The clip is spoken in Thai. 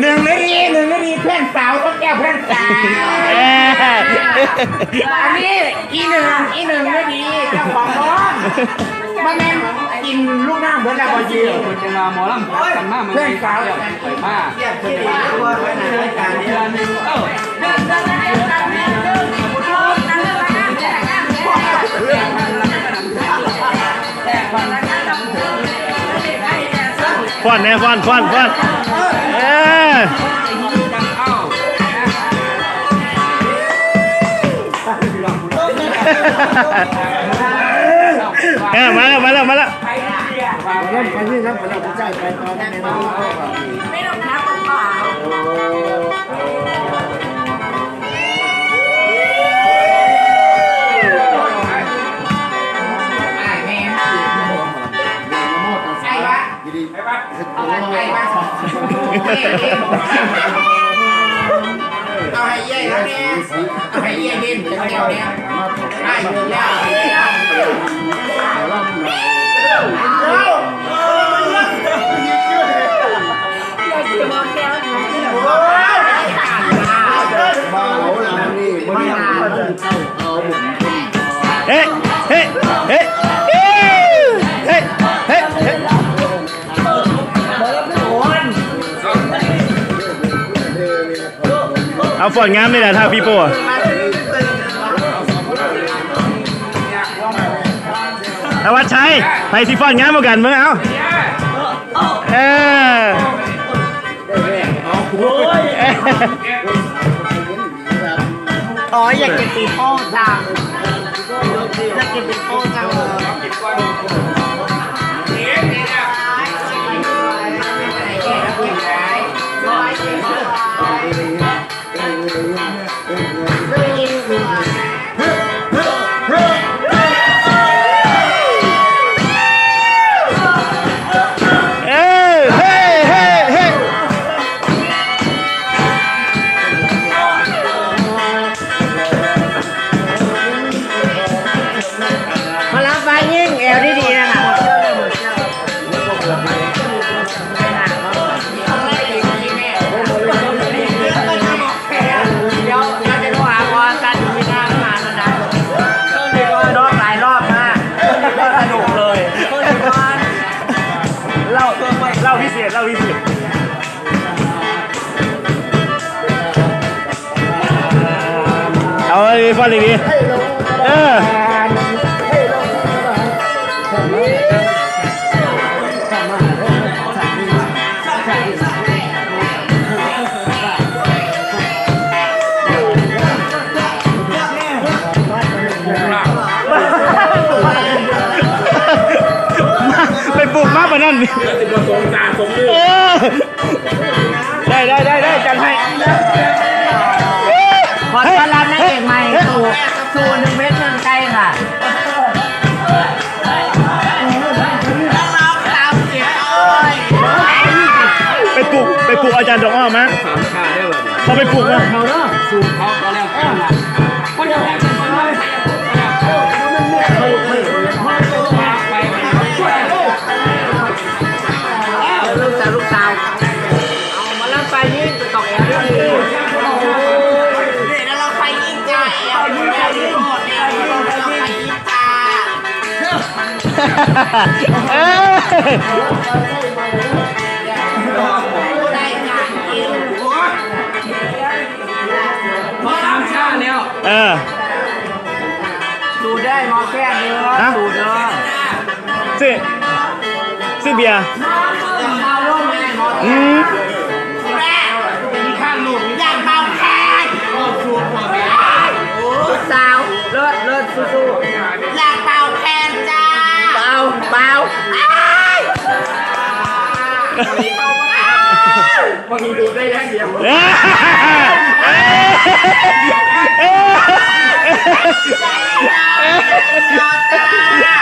หนึ่งนาทีหนึ่งนาทีเพื่อนสาวต้องแก้วเพื่อนสาวอันนี้อีหนึ่งอีหนึ่งนาทีเจ้าของร้อนมาแม่นกินลูกน้ำเพื่อนแล้วก็ยืนคนจะมาหมอลำพักกันมากมันไม่สาวไปมากเทียบที่ตัวไว้ในรายการนี้เดือนหนึ่งเออฟ้อนแน่ฟ้อนฟ้อนฟ้อนเออกันเข้าเออมาแล้วมาแล้วมาแล้วเล่นไปที่รับไปรับใจไปตอนนี้ ไม่รู้เขาแบบเอาให้เย่แล้วเนี่ยเอาให้เย่ดินเป็นแก้วเนี่ยได้เลยแล้ว เอาฟ้อนงามเลยนะท่าพี่โป้ธวัชชัยไปสิฟอนงามเหมือนกันมึงเอาเอออ๋ออยากจะตีโป้จังอยากจะตีโป้จังเลย เล่าเล่าพิเศษเล่าพิเศษเอาเลยฟ้อนเลยดีเออ ปลูกมากกว่านั้นเออได้ได้ได้ได้จัดให้ขอต้อนรับนักเอกใหม่สู่สู่หนึ่งเมตรหนึ่งไกลค่ะน้องๆตามเก็บอ้อยไปปลูกไปปลูกอาจารย์ดอกอ้อมาสามชาได้เลยพอไปปลูกนะเขาเนาะสูตรเขาก็แล้วกันน ตอกแอลด้วยนี่แล้วเราไปยิงจ้าแอลยิงแอลยิงหมดเนี่ยเราไปยิงจ้าเออได้งานกินพอสามชาแล้วเออดูได้มอแค่เนื้อดูเด้อซื้อซื้อเบียร์เอาลูกแม่ สู้ๆอยากเบาแทนจ้าเบาเบาอ้ายบางทีดูได้แค่เดียวเออเออจ้า